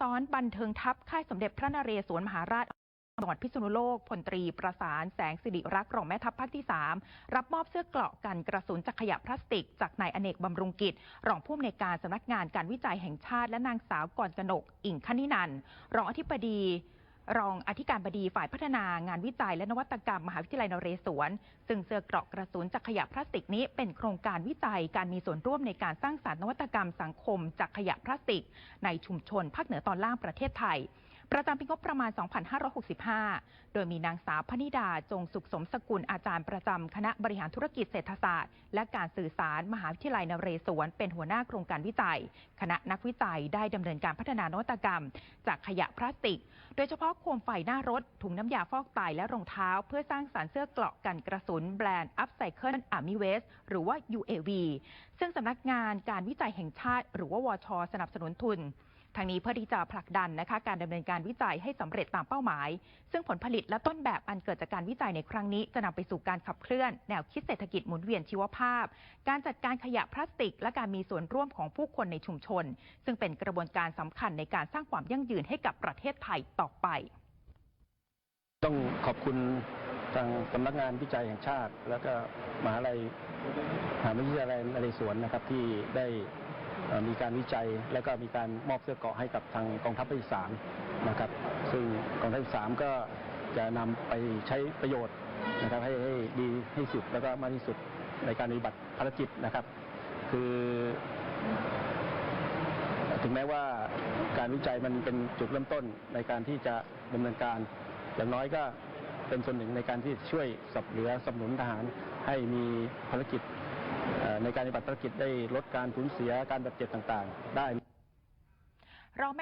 ซ้อนบันเทิงทัพค่ายสมเด็จพระนเรศวรมหาราชจังหวัดพิษณุโลกพลตรีประสานแสงสิริรักษ์รองแม่ทัพภาคที่ 3 รับมอบเสื้อเกราะกันกระสุนจากขยะพลาสติก จากนายอเนกบำรุงกิจ รองผู้อำนวยการสำนักงานการวิจัยแห่งชาติ และนางสาวกรกนก อิ่งคณินันรองอธิบดี รองอธิการบดีฝ่ายพัฒนางานวิจัยและนวัตกรรม มหาวิทยาลัยนเรศวร ซึ่งเสื้อเกราะกระสุนจากขยะพลาสติกนี้เป็นโครงการวิจัยการมีส่วนร่วมในการสร้างสารรค์นวัตกรรมสังคมจากขยะพลาสติก ในชุมชนภาคเหนือตอนล่างประเทศไทย ประจำปีงบประมาณ 2565 โดยมีนางสาวพนิดาจงสุขสมสกุลอาจารย์ประจำ คณะบริหารธุรกิจเศรษฐศาสตร์ และการสื่อสารมหาวิทยาลัยนเรศวร เป็นหัวหน้าโครงการวิจัย คณะนักวิจัยได้ดำเนินการพัฒนานวัตกรรม จากขยะพลาสติก โดยเฉพาะโคมไฟหน้ารถ ถุงน้ำยาฟอกไตและรองเท้า เพื่อสร้างสารเสื้อเกราะกันกระสุนแบรนด์ Upcycle Army Vest หรือว่า UAV ซึ่งสำนักงานการวิจัยแห่งชาติ หรือว่าวช สนับสนุนทุน ทางนี้เพื่อที่จะผลักดันนะคะการดำเนินการวิจัยให้สำเร็จตามเป้าหมาย ซึ่งผลผลิตและต้นแบบอันเกิดจากการวิจัยในครั้งนี้ จะนำไปสู่การขับเคลื่อน แนวคิดเศรษฐกิจหมุนเวียนชีวภาพ การจัดการขยะพลาสติก และการมีส่วนร่วมของผู้คนในชุมชน ซึ่งเป็นกระบวนการสำคัญในการสร้างความยั่งยืนให้กับประเทศไทยต่อไป ต้องขอบคุณทางสำนักงานวิจัยแห่งชาติ แล้วก็มหาลัยมหาวิทยาลัยนเรศวรนะครับที่ได้ มีการวิจัยและก็มีการมอบเสื้อเกาะให้กับทางกองทัพภาคที่สามนะครับ ซึ่งกองทัพภาคที่สามก็จะนำไปใช้ประโยชน์นะครับให้ให้ดีให้สุดแล้วก็มากที่สุดในการปฏิบัติภารกิจนะครับ คือ ถึงแม้ว่าการวิจัยมันเป็นจุดเริ่มต้นในการที่จะดำเนินการ อย่างน้อยก็เป็นส่วนหนึ่งในการที่ช่วยสับเหลือสนับสนุนทหารให้มีภารกิจ ในการปฏิบัติภารกิจได้ลดการสูญเสียการบาดเจ็บต่างๆได้รอง